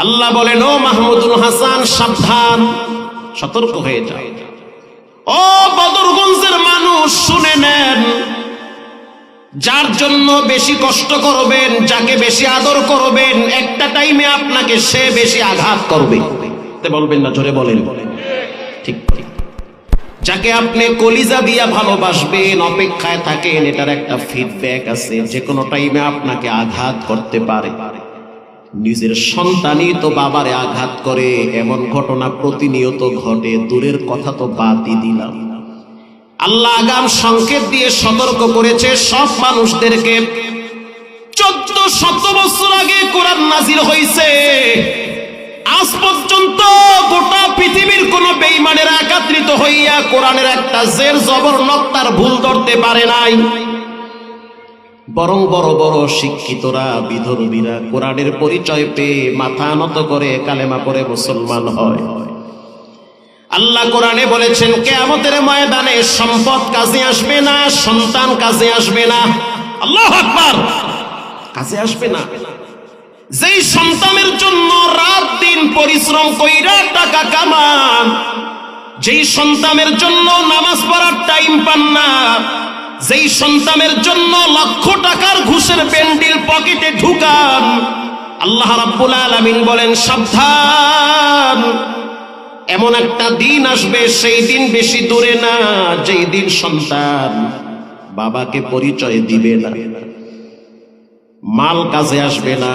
আল্লাহ বলেন, ও মাহমুদুল হাসান, সাবধান, সতর্ক হয়ে যাও। ও বদরগঞ্জের মানুষ, শুনে নেন, যার জন্য বেশি কষ্ট করবেন, যাকে বেশি আদর করবেন, একটা টাইমে আপনাকে সে বেশি আঘাত করবে। বলবেন না, জোরে বলেন। ঠিক ঠিক। যাকে আপনি কলিজা দিয়া ভালোবাসবেন, অপেক্ষায় থাকেন, এটার একটা ফিডব্যাক আছে। যে কোনো টাইমে আপনাকে আঘাত করতে পারে। নিজের সন্তানই তো বাবারে আঘাত করে, এমন ঘটনা প্রতিনিয়ত ঘটে, দূরের কথা তো বাদই দিলাম। আল্লাহ আগাম সংকেত দিয়ে সতর্ক করেছে সব মানুষদেরকে। চোদ্দ শত বছর আগে কোরআন নাজির হয়েছে আজ পর্যন্ত গোটা পৃথিবীর কোন বেইমানের একাত্রিত হইয়া কোরআনের একটা জের জবর নক্তার ভুল ধরতে পারে নাই। বরং বড় বড় শিক্ষিতরা, বিধর্মীরা কোরআনের পরিচয় পেয়ে মাথা নত করে কালেমা পরে মুসলমান হয়। আল্লাহ কোরআনে বলেছেন, কেয়ামতের ময়দানে সম্পদ কাজে আসবে না, সন্তান কাজে আসবে না। আল্লাহ আকবার! কাজে আসবে না। যেই সন্তানের জন্য রাত দিন পরিশ্রম কইরা টাকা কামান, যেই সন্তানের জন্য নামাজ পড়ার টাইম পান না যেই সন্তানের জন্য লক্ষ টাকার ঘুষের পেন্ডিল পকেটে ঢুকান, আল্লাহ রাব্বুল আলামিন বলেন, সাবধান। এমন একটা দিন আসবে, সেই দিন বেশি দূরে না, যেই দিন সন্তান বাবাকে পরিচয় দিবে না। মাল কাজে আসবে না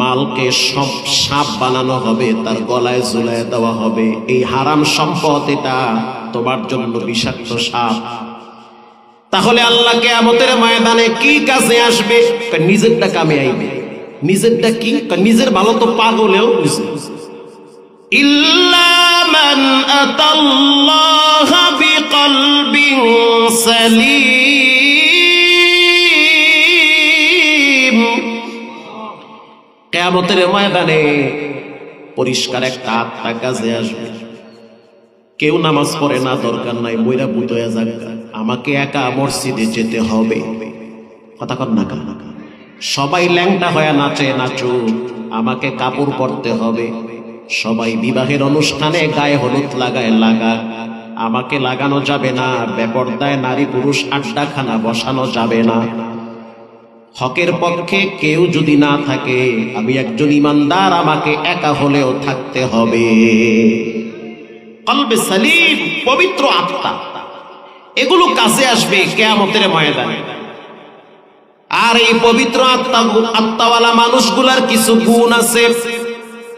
মালকে সব সাপ বানানো হবে, তার গলায় ঝুলায় দেওয়া হবে। এই হারাম সম্পদ এটা, তোমার জন্য বিষাক্ত সাপ। তাহলে আল্লাহ কেয়ামতের ময়দানে কি কাজে আসবে? নিজেরটা কামে আইবে। নিজেরটা কি? নিজের ভালো তো পাগলেও বুঝে ইল্লামান আতাল্লাহ বিকলবিন সালিম। কেয়ামতের ময়দানে পরিষ্কার একটা আত্মা কাজে আসবে। কেউ নামাজ পড়ে না, দরকার নাই ময়রা বুধয়া যাবে আমাকে একা মসজিদে যেতে হবে। কথা কর না কান? সবাই ল্যাংটা হয়ে নাচে নাচু আমাকে কাপড় পরতে হবে। সবাই বিবাহের অনুষ্ঠানে গায়ে হলুদ লাগায় লাগা আমাকে লাগানো যাবে না, বেপর্দায় নারী পুরুষ আড্ডাখানা বসানো যাবে না। হকের পক্ষে কেউ যদি না থাকে, আমি একজন ইমানদার, আমাকে একা হলেও থাকতে হবে। কলবে সালিম, পবিত্র আত্মা। এগুলো কাছে আসবে কেয়ামতের ময়দানে। আর এই পবিত্র আত্মা আত্মাওয়ালা মানুষগুলার কিছু গুণ আছে।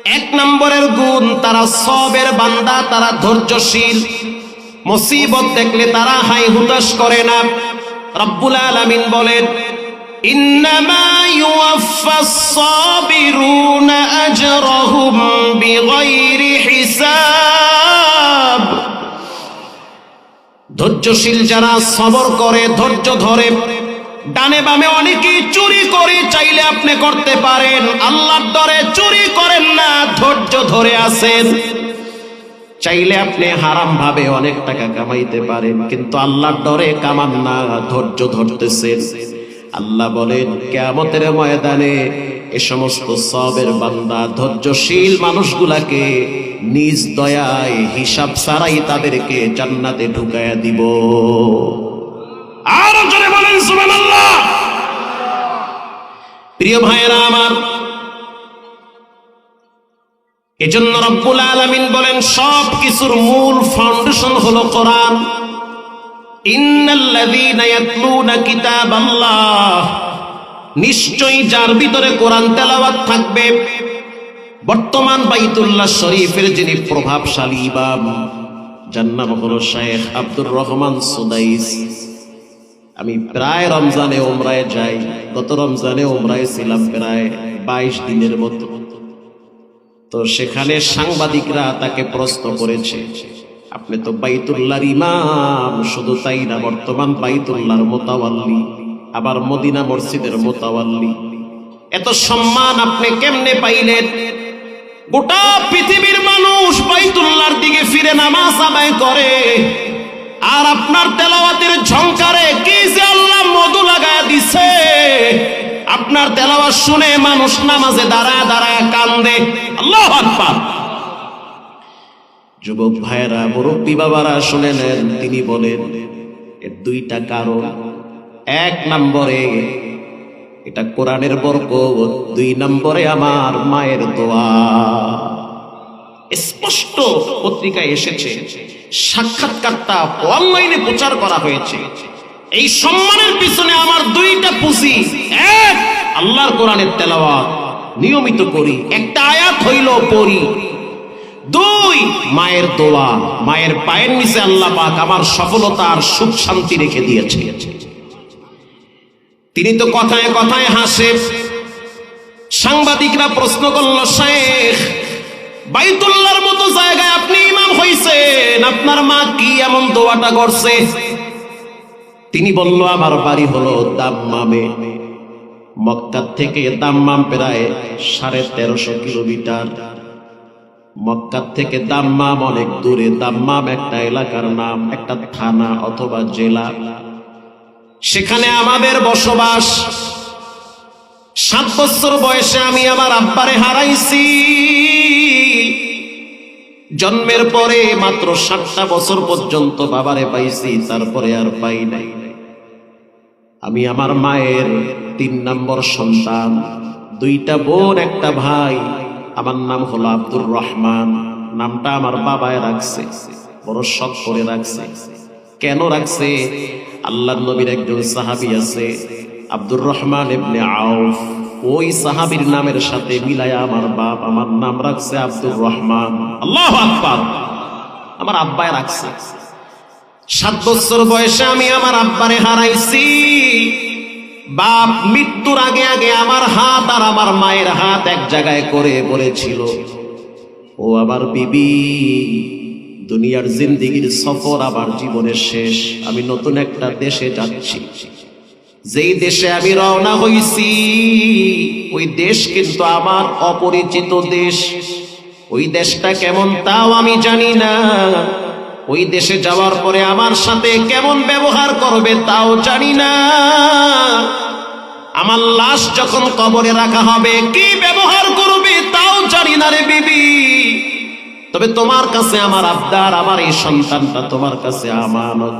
এক নম্বরের গুণ, তারা সবের বান্দা, তারা ধৈর্যশীল। মুসিবত দেখলে তারা হাই হুতাশ করে না। রব্বুল আলামিন বলেন, ইন্নামা ইউয়াফাস সাবিরুনা আজরাহুম বিগাইরি হিসাব। ধৈর্যশীল যারা সবর করে, ধৈর্য ধরে, ডানে বামে অনেকেই চুরি করে চাইলে আপনি করতে পারেন। আল্লাহর দরে চুরি করেন না, ধৈর্য ধরে আছেন। চাইলে আপনি হারাম ভাবে অনেক টাকা কামাইতে পারেন, কিন্তু আল্লাহর ডরে কামান না, ধৈর্য ধরতেছেন। আল্লাহ বলেন, কেয়ামতের ময়দানে এ সমস্ত সবের বান্দা ধৈর্যশীল মানুষগুলাকে নিজ দয়ায় হিসাব ছাড়াই তাদেরকে জান্নাতে ঢুকায়া দিব। আরও জোরে বলেন সুবহানাল্লাহ। প্রিয় ভাইয়েরা আমার এজন্য রব্বুল আলামিন বলেন সব কিছুর মূল ফাউন্ডেশন হলো কোরআন। ইন্নাল্লাযীনা ইয়াতলুনা কিতাবাল্লাহ। নিশ্চয়ই যার ভিতরে কোরআন তেলাওয়াত থাকবে, বর্তমান বাইতুল্লাহ শরীফের যিনি প্রভাবশালী ইমাম, যার হলো শেখ আব্দুর রহমান সুদাইস। আমি প্রায় রমজানে ওমরায় যাই, গত রমজানে ওমরায় ছিলাম প্রায় বাইশ দিনের মতো। তো সেখানে সাংবাদিকরা তাকে প্রশ্ন করেছে, আপনি তো বাইতুল্লাহর ইমাম, শুধু তাই না, বর্তমান বাইতুল্লাহর মোতাওয়াল্লি? আবার মদিনা মসজিদের মোতাওয়াল্লি এত সম্মান আপনি কেমনে পাইলেন? গোটা পৃথিবীর মানুষ বাইতুল্লাহর দিকে ফিরে নামাজ আদায় করে। আর আপনার তেলাওয়াতের ঝংকারে কি যে আল্লাহ মধু লাগায় দিছে। আপনার তেলাওয়াত শুনে মানুষ নামাজে দাঁড়ায় কান কান্দে। আল্লাহ আকবার। যুবক ভাইয়েরা, মুরব্বী বাবারা শুনে নেন, তিনি বলেন, এর দুইটা কারণ। এক নম্বরে, এটা কোরআনের বরকত। দুই নম্বরে, আমার মায়ের দোয়া। স্পষ্ট পত্রিকায় এসেছে, সাক্ষাৎকারটা অনলাইনে প্রচার করা হয়েছে। এই সম্মানের পিছনে আমার দুইটা পুঁজি। এক, আল্লাহর কোরআনের তেলাওয়াত। নিয়মিত করি, একটা আয়াত হইল পড়ি। দুই, মায়ের দোয়া। মায়ের পায়ের নিচে আল্লাহ পাক আমার সফলতা আর সুখ শান্তি রেখে দিয়েছে। তিনি তো কথায় কথায় হাসে। সাংবাদিকরা প্রশ্ন করল শেখ বাইতুল্লাহর মতো জায়গায় আপনি ইমাম হইছেন, আপনার মা কি এমন দোয়াটা করছে? তিনি বলল, আমার বাড়ি হলো দাম্মামে। মক্কা থেকে দাম্মাম প্রায় সাড়ে তেরোশো কিলোমিটার। মক্কা থেকে দাম্মাম অনেক দূরে। দাম্মাম একটা এলাকার নাম, একটা থানা অথবা জেলা। সেখানে আমাদের বসবাস। সাত বছর বয়সে আমি আমার আব্বারে হারাইছি। জন্মের পরে মাত্র সাতটা বছর পর্যন্ত বাবারে পাইছি, তারপরে আর পাই নাই। আমি আমার মায়ের তিন নম্বর সন্তান, দুইটা বোন, একটা ভাই। আমার নাম হলো আব্দুর রহমান। নামটা আমার বাবায় রাখছে, বড় শখ করে রাখছে। কেন রাখছে? আল্লাহ নবীর একজন সাহাবি আছে, আব্দুর রহমান ইবনে আউফ। ওই সাহাবীর নামের সাথে মিলায়া আমার বাপ আমার নাম রাখছে আব্দুর রহমান। আল্লাহ আকবার। আমার আব্বায় রাখছে। সাত বছর বয়সে আমি আমার আব্বারে হারাইছি। বাপ মৃত্যুর আগে আগে আমার হাত আর আমার মায়ের হাত এক জায়গায় করে পড়েছিল ও আমার বিবি দুনিয়ার জিন্দিগির সফর আমার জীবনের শেষ। আমি নতুন একটা দেশে যাচ্ছি। যেই দেশে আমি রওনা হইছি, ওই দেশ কিন্তু আমার অপরিচিত দেশ। ওই দেশটা কেমন তাও আমি জানি না। ওই দেশে যাওয়ার পরে আমার সাথে কেমন ব্যবহার করবে তাও জানি না। আমার লাশ যখন কবরে রাখা হবে, কি ব্যবহার করবে তাও জানি না রে বিবি। তবে তোমার কাছে আমার আবদার, আমার এই সন্তানটা তোমার কাছে আমানত।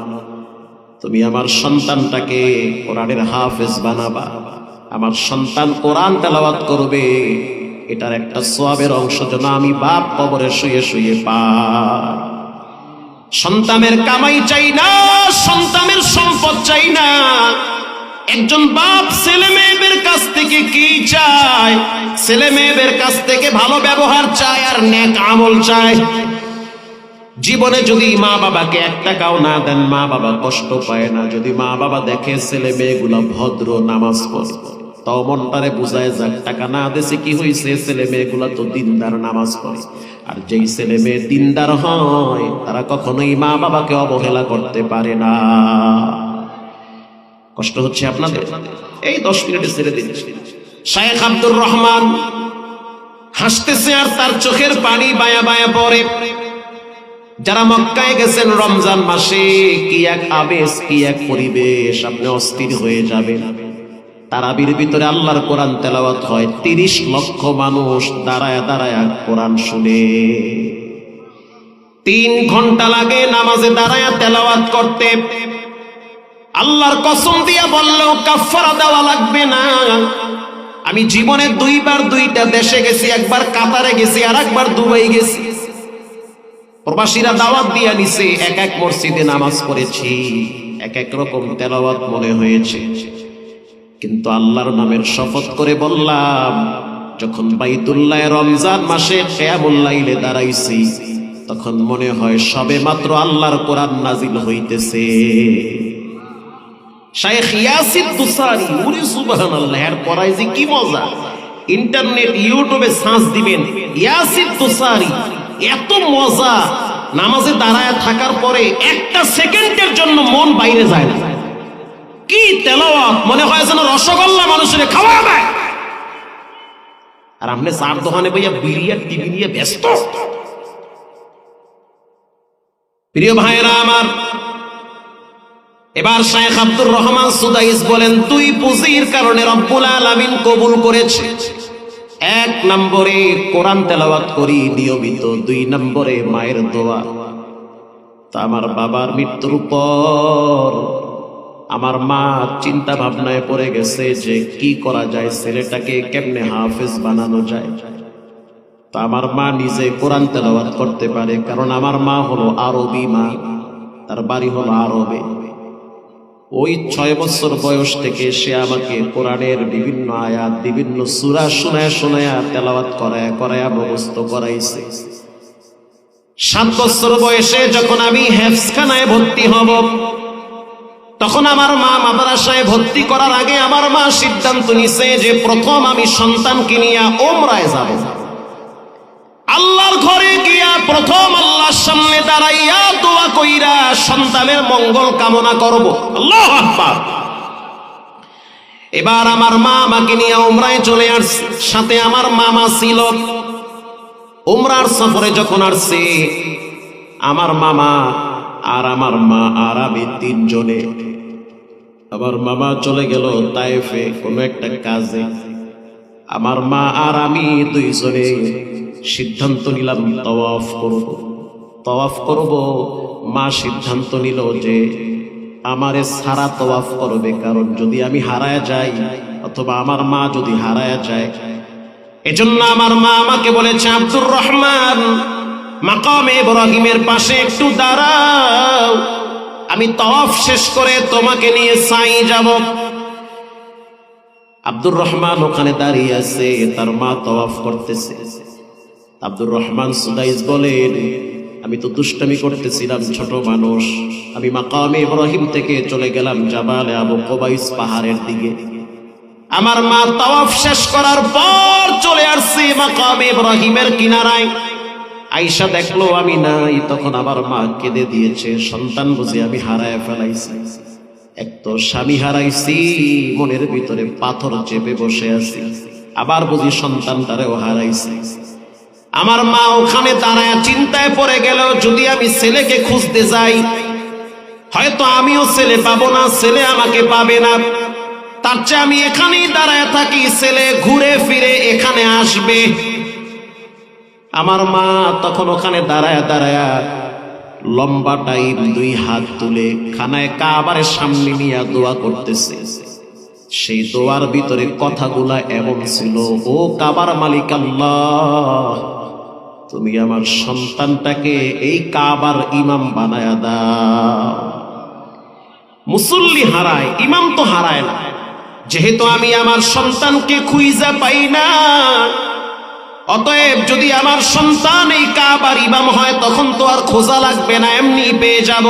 তুমি আমার সন্তানটাকে কোরআনের হাফেজ বানাবা। আমার সন্তান কোরআন তেলাওয়াত করবে। এটার একটা সোয়াবের অংশ যেন আমি বাপ কবরে শুয়ে শুয়ে পাই। সন্তানের কামাই চাই না, সন্তানের সম্পদ চাই না। একজন বাপ ছেলে মেয়েদের কাছ থেকে কি চায়? ছেলে মেয়েদের কাছ থেকে ভালো ব্যবহার চায় আর নেক আমল চায়? জীবনে যদি মা বাবাকে এক টাকাও না দেন, মা বাবা কষ্ট পায় না। যদি মা বাবা দেখে ছেলে মেয়েগুলো ভদ্র, নামাজ পড়ে, তাও মনটারে বুঝায় যাক টাকা না দেশে কি হয়েছে ছেলে মেয়েগুলো তো দিনদার, নামাজ পড়ে। আর যেই ছেলে মেয়ে দিনদার হয়, তারা কখনোই মা বাবাকে অবহেলা করতে পারে না। কষ্ট হচ্ছে আপনাদের? এই দশ মিনিটে ছেড়ে দিন। শায়েখ আব্দুর রহমান হাসতেছে আর তার চোখের পানি বায়া বায়া পড়ে। যারা মক্কায় গেছেন রমজান মাসে, কি এক আবেশ, কি এক পরিবেশ, আপনি অস্থির হয়ে যাবেন। তারাবির ভিতরে আল্লাহর কোরআন তেলাওয়াত হয়, তিরিশ লক্ষ মানুষ দাঁড়ায় দাঁড়ায় কোরআন শুনে। তিন ঘণ্টা লাগে নামাজে দাঁড়ায় তেলাওয়াত করতে। আল্লাহর কসম দিয়া বললেও কাফারা দেওয়া লাগবে না। আমি জীবনে দুইবার দুইটা দেশে গেছি, একবার কাতারে গেছি আর একবার দুবাই গেছি। প্রবাসীরা দাওয়াত দিয়া নিছে, এক এক মসজিদে নামাজ পড়েছি, এক এক রকম তেলাওয়াত মনে হয়েছে। কিন্তু আল্লাহর নামের শপথ করে বললাম, যখন বাইতুল্লাহ রমজান মাসে কেয়ামুল্লাইলে দাঁড়াইছি, তখন মনে হয় সবে মাত্র আল্লাহর কোরআন নাজিল হইতেছে। শায়েখ ইয়াসির তুসারি, উনি সুবহানাল্লাহ এর পড়াই যে কি মজা? ইন্টারনেট, ইউটিউবে সার্চ দিবেন, ইয়াসির তুসারি, এত মজা। নামাজে দাঁড়ায় থাকার পরে একটা সেকেন্ডের জন্য মন বাইরে যায় না। কি তেলাওয়াত, মনে হয় যেন রসগোল্লা মানুষের খাওয়া দেয়। আর আপনি চার দোকানে ভাইয়া বিরিয়ার টিভি নিয়ে ব্যস্ত। প্রিয় ভাইরা আমার এবার শায়েখ আব্দুর রহমান সুদাইস বলেন তুই পুঁজির কারণে রব্বুল আলামিন কবুল করেছে। এক নম্বরে কোরআন তেলাওয়াত করি, নিয়মিত দুই নম্বরে মায়ের দোয়া। তা আমার বাবার মৃত্যুর পর আমার মা চিন্তা ভাবনায় পড়ে গেছে যে কি করা যায়, ছেলেটাকে কেমনে হাফেজ বানানো যায়। তা আমার মা নিজে কোরআন তেলাওয়াত করতে পারে, কারণ আমার মা হলো আরবি মা, তার বাড়ি হলো আরবে। ওই ছয় বছর বয়স থেকে সে আমাকে কোরআনের বিভিন্ন আয়াত, বিভিন্ন সুরা শোনায় শোনায় তেলাওয়াত করায় করায় মুখস্থ করাইছে। সাত বছর বয়সে যখন আমি হেফসখানায় ভর্তি হব, তখন আমার মা মাদ্রাসায় ভর্তি করার আগে আমার মা সিদ্ধান্ত নিছে যে প্রথম আমি সন্তানকে নিয়ে ওমরায় যাব। আল্লাহর ঘরে গিয়া প্রথম আল্লাহর সামনে দাঁড়াইয়া দোয়া কইরা সন্তানের মঙ্গল কামনা করব। আল্লাহ আকবার। এবার আমার মা আমাকে নিয়ে ওমরায় চলে আসছে। সাথে আমার মামা ছিল। উমরার সফরে যখন আসছে, আমার মামা আর আমার মা আর আমি তিনজনে। আমার মামা চলে গেল তাইফে কোনো একটা কাজে। আমার মা আর আমি দুইজনে সিদ্ধান্ত নিলাম, তওয়াফ করব। তওয়াফ করব, মা সিদ্ধান্ত নিল যে আমারে সারা তওয়াফ করবে, কারণ যদি আমি হারায় যাই, অথবা আমার মা যদি হারায় যায়, এজন্য আমার মা আমাকে বলেছে, আব্দুর রহমান, মাকামে ইব্রাহিমের পাশে একটু দাঁড়াও। আমি তওয়াফ শেষ করে তোমাকে নিয়ে সাই যাব। আব্দুর রহমান ওখানে দাঁড়িয়ে আছে, তার মা তওয়াফ করতেছে। আব্দুর রহমান সুদাইস বলেন, আমি তো দুষ্টামি করতেছিলাম, ছোট মানুষ। আমি মাকামে ইব্রাহিম থেকে চলে গেলাম জাবালে আবু কোবাইস পাহাড়ের দিকে। আমার মা তাওয়াফ শেষ করার পর চলে আসছি মাকামে ইব্রাহিমের কিনারায়। আইসা দেখল, আমি নাই। তখন আমার মা কেঁদে দিয়েছে, সন্তান বুঝে আমি হারায় ফেলাইছি। এক তো স্বামী হারাইছি, মনের ভিতরে পাথর চেপে বসে আছি। আবার বুঝি সন্তানটারেও হারাইছি। আমার মা ওখানে দাঁড়ায় চিন্তায় পড়ে গেল যদি আমি ছেলেকে খুঁজতে যাই, হয়তো আমিও ছেলে পাবো না, ছেলে আমাকে পাবে না। তার চেয়ে আমি এখানেই দাঁড়ায় থাকি, ছেলে ঘুরে ফিরে এখানে আসবে। আমার মা তখন ওখানে দাঁড়ায় দাঁড়ায় লম্বা টাইম দুই হাত তুলে খানায় কাবারের সামনে নিয়ে দোয়া করতেছে। সেই দোয়ার ভিতরে কথাগুলা এমন ছিল, ও কাবার মালিক আল্লাহ তুমি আমার সন্তানটাকে এই কাবার ইমাম বানায়া দাও। মুসল্লি হারায়, ইমাম তো হারায় না। যেহেতু আমি আমার সন্তানকে খুঁজা পাই না, অতএব যদি আমার সন্তান এই কাবার ইমাম হয়, তখন তো আর খোঁজা লাগবে না, এমনি পেয়ে যাব।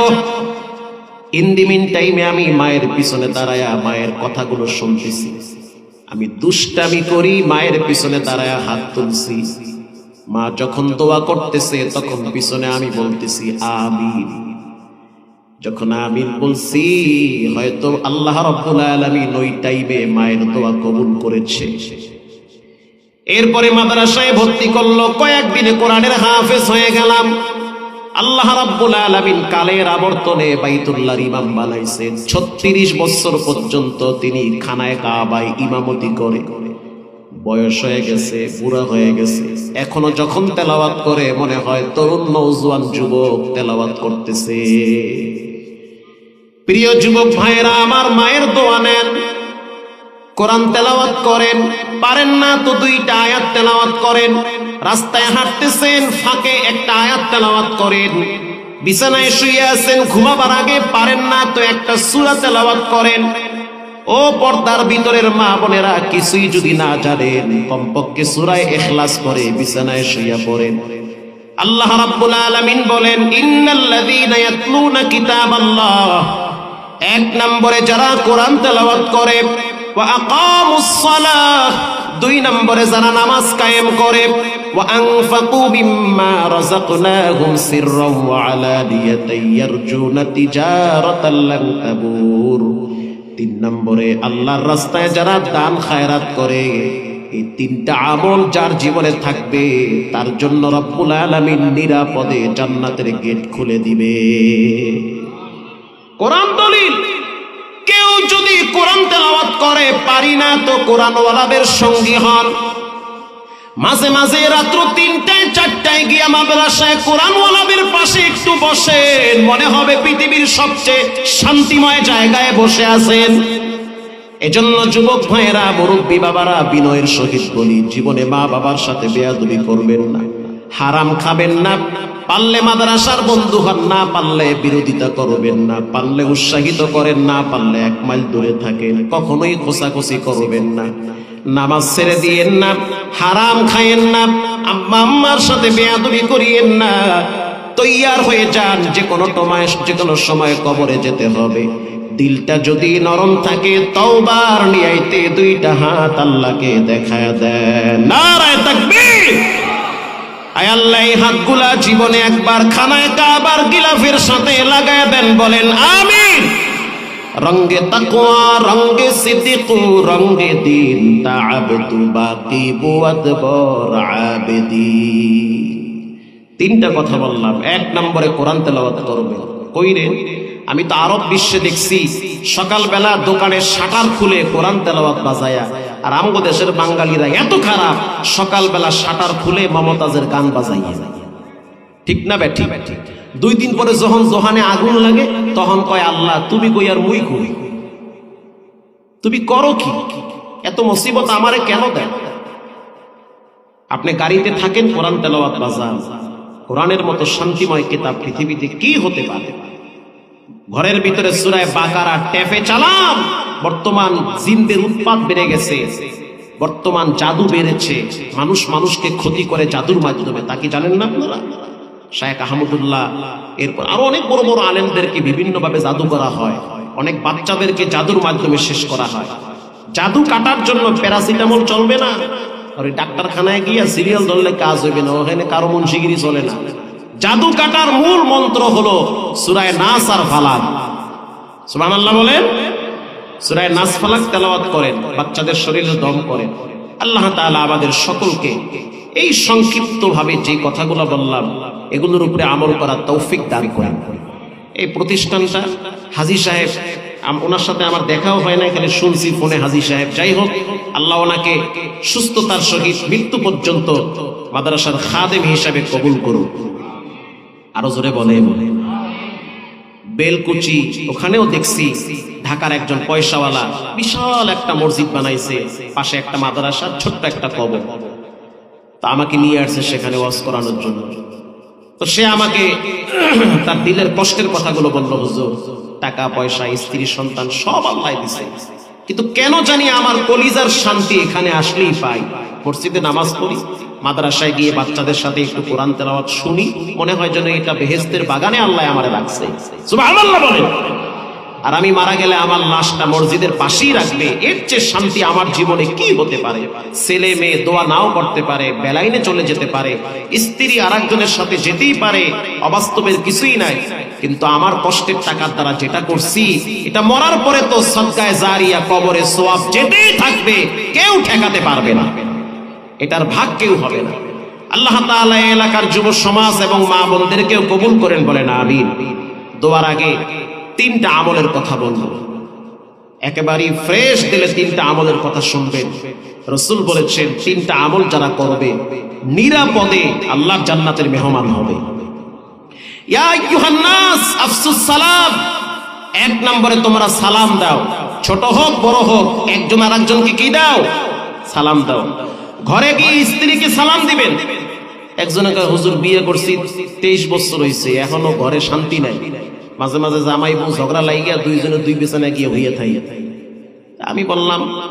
ইন দি মিন টাইমে আমি মায়ের পিছনে দাঁড়ায়া মায়ের কথাগুলো শুনতেছি। আমি দুষ্টামি করি, মায়ের পিছনে দাঁড়ায়া হাত তুলছি। মা যখন দোয়া করতেছে, তখন পিছনে আমি বলতেছি, আমিন। যখন আমিন বলছি, হয়তো আল্লাহ রব্বুল আলামিন ওই টাইমে মায়ের দোয়া কবুল করেছে। এরপরে মাদ্রাসায় ভর্তি করল, কয়েকদিনে কোরআনের হাফেজ হয়ে গেলাম। আল্লাহ রাব্বুল আলামিন কালের আবর্তনে বাইতুল্লাহর ইমাম বানাইছেন। 36 বছর পর্যন্ত তিনি খানায় কাবায় ইমামতি করে করে। বয়স হয়ে গেছে, বুড়া হয়ে গেছে। এখনও যখন তেলাওয়াত করে, মনে হয় তরুণ নৌজওয়ান যুবক তেলাওয়াত করতেছে। প্রিয় যুবক ভাইরা আমার মায়ের দোয়া নেন। কোরআন তেলাওয়াত করেন, পারেন না তো দুইটা আয়াত তেলাওয়াত করেন। রাস্তায় হাঁটতেছেন, ফাঁকে একটা আয়াত তেলাওয়াত করেন। বিছানায় শুয়ে আছেন, ঘুমাবার আগে পারেন না তো একটা সূরা তেলাওয়াত করেন। ও পর্দার ভিতরের মা বোনেরা, কিছুই যদি না জানেন কমপক্ষে সূরায় ইখলাস করে বিছানায় শুয়ে পড়েন আল্লাহ রাব্বুল আলামিন বলেন, ইন্নাল্লাযীনা ইয়াতলুনা কিতাবাল্লাহ। এক নম্বরে যারা কোরআন তেলাওয়াত করে, ওয়া আকামুস সালাহ। দুই নম্বরে যারা নামাজ কায়েম করে, ওয়া আনফাকু মিম্মা রাযাকনাহুম সিররাও ওয়া আলানিয়াতান ইয়ারজুনা তিজারাতান লান তাবুর। তিন নম্বরে আল্লাহর রাস্তায় যারা দান খায়রাত করে, এই তিনটা আমল যার জীবনে থাকবে, তার জন্য রব্বুল আলামিন নিরাপদে জান্নাতের গেট খুলে দিবে। কোরআন দলিল, কেউ যদি কোরআন তেলাওয়াত করে, পারি না তো কোরআনওয়ালাদের সঙ্গী হন। মাঝে মাঝে রাত্র তিনটায়, চারটায় গিয়া মাদ্রাসায় কোরআন ওয়ালাদের পাশে একটু বসেন। মনে হবে পৃথিবীর সবচেয়ে শান্তিময় জায়গায় বসে আছেন। এজন্য যুবক ভাইয়েরা, মুরব্বী বাবারা, বিনয়ের সহিত বলি, জীবনে মা বাবার সাথে বেয়াদবি করবেন না। হারাম খাবেন না, পারলে মাদ্রাসার বন্ধু হন না, পারলে বিরোধিতা করবেন না, পারলে উৎসাহিত করেন না, পারলে এক মাইল দূরে থাকেন, কখনোই খোসাখুসি করবেন না। নামাজ ছেড়ে দিয়েন না, হারাম খায়েন না, আম্মা আম্মার সাথে বেয়াদবি করিয়েন না, তৈয়ার হয়ে যান যে কোনো সময় যে কোনো সময় কবরে যেতে হবে। দিলটা যদি নরম থাকে, তওবার নিয়াইতে দুইটা হাত আল্লাহকে দেখায় দেন। নারায় তাকবীর! আয় আল্লাহ, এই হাতগুলা জীবনে একবার খানায় কাবার গিলাফের সাথে লাগায় দেন, বলেন, আমিন! রঙ্গে তাকওয়া, রঙ্গে সিদ্দিকু, রঙ্গে দিন তাআবতু বাকি বুয়াত আবেদি তিনটা কথা বললাম। এক নম্বরে কোরআন তেলাওয়াত করবে। কইরে আমি তো আরব বিশ্বে দেখছি, সকালবেলা দোকানে শাটার খুলে কোরআন তেলাওয়াত বাজায়া, আর আমগো দেশের বাঙালিরা এত খারাপ, সকালবেলা শাটার খুলে মমতাজের গান বাজাইয়া। ঠিক না বে? ঠিক। দুই দিন পরে যখন জহানে আগুন লাগে, তখন কয়, আল্লাহ, তুমি কই আর মুই কই? তুমি করো কি? এত মুসিবত আমারে কেন দেয়? আপনি গাড়িতে থাকেন, কোরআন তেলাওয়াত বাজান। কোরআনের মতো শান্তিময় কিতাব পৃথিবীতে কি হতে পারে? ঘরের ভিতরে সুরায় বাকারা ট্যাপে চালাম বর্তমান জিনদের উৎপাদ বেড়ে গেছে, বর্তমান জাদু বেড়েছে, মানুষ মানুষকে ক্ষতি করে জাদুর মাধ্যমে। তা কি জানেন না আপনারা? শায়েখ আহমদুল্লাহ, এরপর আরও অনেক বড় বড় আলেমদেরকে বিভিন্নভাবে জাদু করা হয়। অনেক বাচ্চাদেরকে জাদুর মাধ্যমে শেষ করা হয়। জাদু কাটার জন্য প্যারাসিটামল চলবে না। আর ডাক্তারখানায় গিয়া সিরিয়াল ধরলে কাজ হইবে না, ওখানে কারও মুন্সিগিরি চলে না। জাদু কাটার মূল মন্ত্র হলো সুরায় নাস আর ফালাক। সুবহানাল্লাহ বলেন, সুরায় নাস ফালাক তেলাওয়াত করেন, বাচ্চাদের শরীরে দম করেন। আল্লাহ তাআলা আমাদের সকলকে এই সংক্ষিপ্ত ভাবে যে কথাগুলো বললাম, এগুলোর উপরে আমল করার তৌফিক দান করেন এই প্রতিষ্ঠানটা হাজি সাহেব ওনার সাথে আমার দেখাও হয় না খালি শুনছি ফোনে হাজি সাহেব। যাই হোক, আল্লাহ ওনাকে সুস্থতার সহিত মৃত্যু পর্যন্ত মাদ্রাসার খাদেম হিসাবে কবুল করুন আরও জোরে বলে বেলকুচি, ওখানেও দেখছি ঢাকার একজন পয়সাওয়ালা বিশাল একটা মসজিদ বানাইছে, পাশে একটা মাদ্রাসা ছোট্ট একটা কবর। তা আমাকে নিয়ে আসছে সেখানে ওয়াজ করানোর জন্য। তো সে আমাকে তার দিলের কষ্টের কথাগুলো বলল, হুজুর, টাকা, পয়সা, স্ত্রী, সন্তান সব আল্লাহ দিছে। কিন্তু কেন জানি আমার কলিজার শান্তি এখানে আসলেই পাই। মসজিদে নামাজ পড়ি, মাদ্রাসায় গিয়ে বাচ্চাদের সাথে একটু কোরআন তেলাওয়াত শুনি, মনে হয় যেন এটা বেহেস্তের বাগানে আল্লাহ আমারে রাখছে। সুবহানাল্লাহ বলেন। আর আমি মারা গেলে আমার লাশটা মসজিদের পাশেই রাখবে। এর চেয়ে শান্তি আমার জীবনে কি হতে পারে? ছেলে মেয়ে দোয়া নাও করতে পারে, বেলাইনে চলে যেতে পারে, স্ত্রী আর সাথে যেতেই পারে, অবাস্তবের কিছুই নাই। কিন্তু আমার কষ্টের টাকার দ্বারা যেটা করছি, এটা মরার পরে তো সদকায় জারিয়া কবরে সোয়াব যেতেই থাকবে, কেউ ঠেকাতে পারবে না। এটার ভাগ কেউ হবে না। আল্লাহ তাআলা এলাকার যুব সমাজ এবং মা বোনদেরকেও কবুল করেন বলেন, আমিন। দোয়ার আগে তিনটা আমলের কথা বলব। একেবারেই ফ্রেশ দিলে তিনটা আমলের কথা শুনবেন রসুল বলেছেন, তিনটা আমল যারা করবে, নিরাপদে আল্লাহ জান্নাতের মেহমান হবে। এক নম্বরে তোমরা সালাম দাও। ছোট হোক, বড় হোক, একজন আর একজনকে কি দাও? সালাম দাও। ঘরে গিয়ে স্ত্রীকে সালাম দিবেন। একজনকে, হুজুর, বিয়ে করছি, তেইশ বছর হয়েছে এখনও ঘরে শান্তি নাই। মাঝে মাঝে জামাই বউ ঝগড়া লাগিয়া দুইজনে দুই বিছানায় গিয়ে হইয়া থাই। আমি বললাম,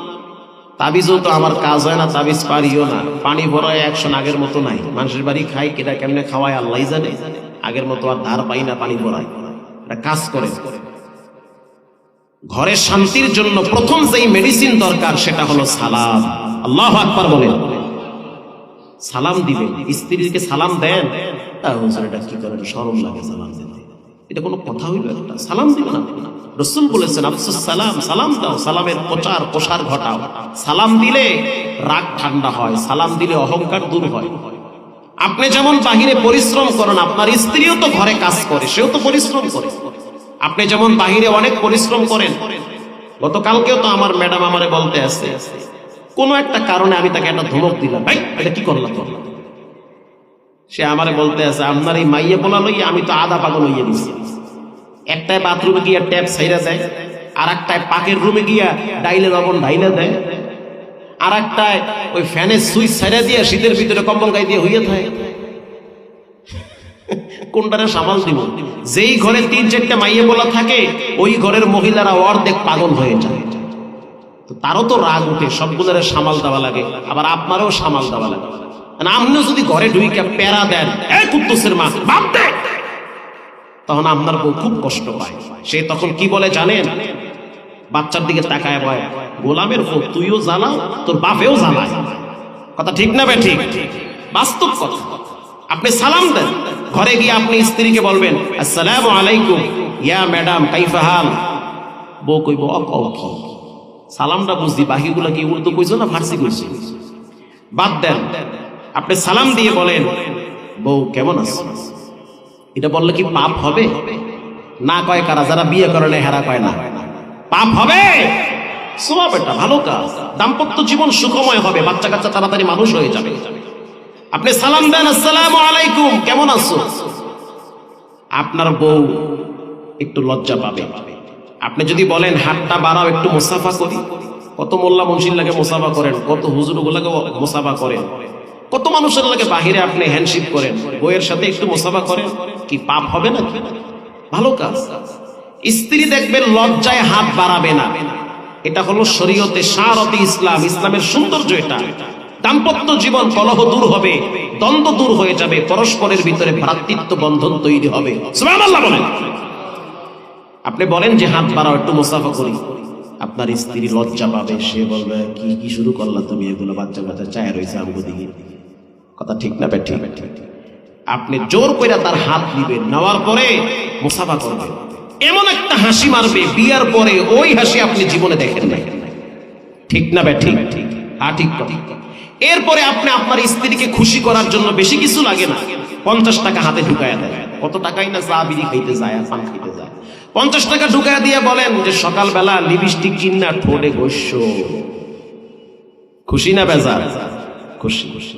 তাবিজও তো আমার কাজ হয় না, তাবিজ পারিও না। পানি ভরায় একশন আগের মতো নাই। মানুষের বাড়ি খাই কেটা কেমনে খাওয়ায় আল্লাহ জানে। আগের মতো আর ধার পাই না পানি ভরায়। কাজ করে। ঘরের শান্তির জন্য প্রথম যেই মেডিসিন দরকার, সেটা হলো সালাম। আল্লাহ আকবার বলেন। সালাম দিবেন। স্ত্রীকে সালাম দেন। তা হুজুর, এটা কি করেন? সরম লাগে সালাম দিতে। এটা কোনো কথা হইল একটা সালাম দিবেন আপনি রসুল বলেছেন, আফসুস সালাম সালাম দাও, সালামের প্রচার, প্রসার ঘটাও। সালাম দিলে রাগ ঠান্ডা হয়, সালাম দিলে অহংকার দূর হয়। আপনি যেমন বাহিরে পরিশ্রম করেন, আপনার স্ত্রীও তো ঘরে কাজ করে, সেও তো পরিশ্রম করে। আপনি যেমন বাহিরে অনেক পরিশ্রম করেন, গতকালকেও তো আমার ম্যাডাম আমারে বলতে আছে কোনো একটা কারণে আমি তাকে একটা ধমক দিলাম। ভাই, এটা কি করলাম করলাম সে আমারে বলতে আছে, আপনার এই মাইয়ে বলা লইয়া আমি তো আধা পাগল হইয়া দিছি একটায় বাথরুমে গিয়া ট্যাপ ছাইরা দেয় আর একটায় পাকের রুমে গিয়া ডাইলে লবণ ঢাইলে দেয় আর একটায় ওই ফ্যানের সুইচ ছাইরা দিয়ে শীতের ভিতরে কম্বল গাই দিয়ে হইয়া থাকে। কোনটারে সামাল দিব? যেই ঘরে তিন চারটা মাইয়ে বলা থাকে, ওই ঘরের মহিলারা অর্ধেক পাগল হয়ে যায়। তারও তো রাগ উঠে সবগুলোরে সামাল দেওয়া লাগে, আবার আপনারও সামাল দেওয়া লাগে। মানে আপনিও যদি ঘরে ঢুইকে প্যারা দেন, এ কুদ্দুসের মা দে। তখন আপনার বউ খুব কষ্ট পায়। সে তখন কি বলে জানেন? বাচ্চার দিকে তাকায় ভয় গোলামের বউ, তুইও জ্বালা তোর বাপেও জ্বালায়। কথা ঠিক না বে ঠিক? বাস্তব কথা। আপনি সালাম দেন। ঘরে গিয়ে আপনি স্ত্রীকে বলবেন, আসসালামু আলাইকুম, ইয়া ম্যাডাম, কাইফা হাল? বউ কইব অকও কি? সালামটা বুঝদি বাকিগুলো কি উর্দু কইছো না ফার্সি কইছো? বাদ দেন। আপনি সালাম দিয়ে বলেন, বউ, কেমন আছো? এটা বললে কি পাপ হবে? না কয় কারা, যারা বিয়ে করে না হেরা কয় না। পাপ হবে? সোয়া বেটা ভালো কাজ। দাম্পত্য জীবন সুখময় হবে বাচ্চা কাচ্চা তাড়াতাড়ি মানুষ হয়ে যাবে। আপনি সালাম দেন, আসসালামু আলাইকুম, কেমন আছো? আপনার বউ একটু লজ্জা পাবে। আপনি যদি বলেন, হাতটা বাড়াও, একটু মোসাফা করি। কত মোল্লা মনসির লাগে মোসাফা করেন, কত হুজুর গুলাকে মোসাফা করেন। কত মানুষের লাগে বাহিরে আপনি হ্যান্ডশিপ করেন? বইয়ের সাথে একটু মোসাফা করেন? কি পাপ হবে না? ভালো কাজ। স্ত্রী দেখবেন লজ্জায় হাত বাড়াবে না। এটা হলো শরীয়তে সারতে ইসলাম। ইসলামের সৌন্দর্য এটা। দাম্পত্য জীবন কলহ দূর হবে, দ্বন্দ্ব দূর হয়ে যাবে, পরস্পরের ভিতরে ভ্রাতৃত্ব বন্ধন তৈরি হবে। আপনি বলেন যে হাত বাড়াও, একটু মোসাফা করি। আপনার স্ত্রী লজ্জা পাবে, সে বলবে, কি কি শুরু করলা তুমি? এগুলো বাচ্চা বাচ্চা চায় রয়েছে আমগো দিকে। কথা ঠিক না বে ঠিক। আপনি জোর করে তার হাত নিবেন নেওয়ার পরে মোসাফা করবেন এমন একটা হাসি মারবে, বিয়ার পরে ওই হাসি আপনি জীবনে দেখেন নাই। ঠিক না বে ঠিক? ঠিক হ্যাঁ ঠিক এরপরে আপনি আপনার স্ত্রীকে খুশি করার জন্য বেশি কিছু লাগে না। পঞ্চাশ টাকা হাতে ঢুকায় দেয়। কত টাকাই না চা বিড়ি খাইতে যায়, আর পান খাইতে যায়। পঞ্চাশ টাকা ঢুকায় দিয়ে বলেন যে, সকালবেলা লিপস্টিক কিনা ঠোঁটে গোস্য খুশি না বেজার? খুশি। খুশি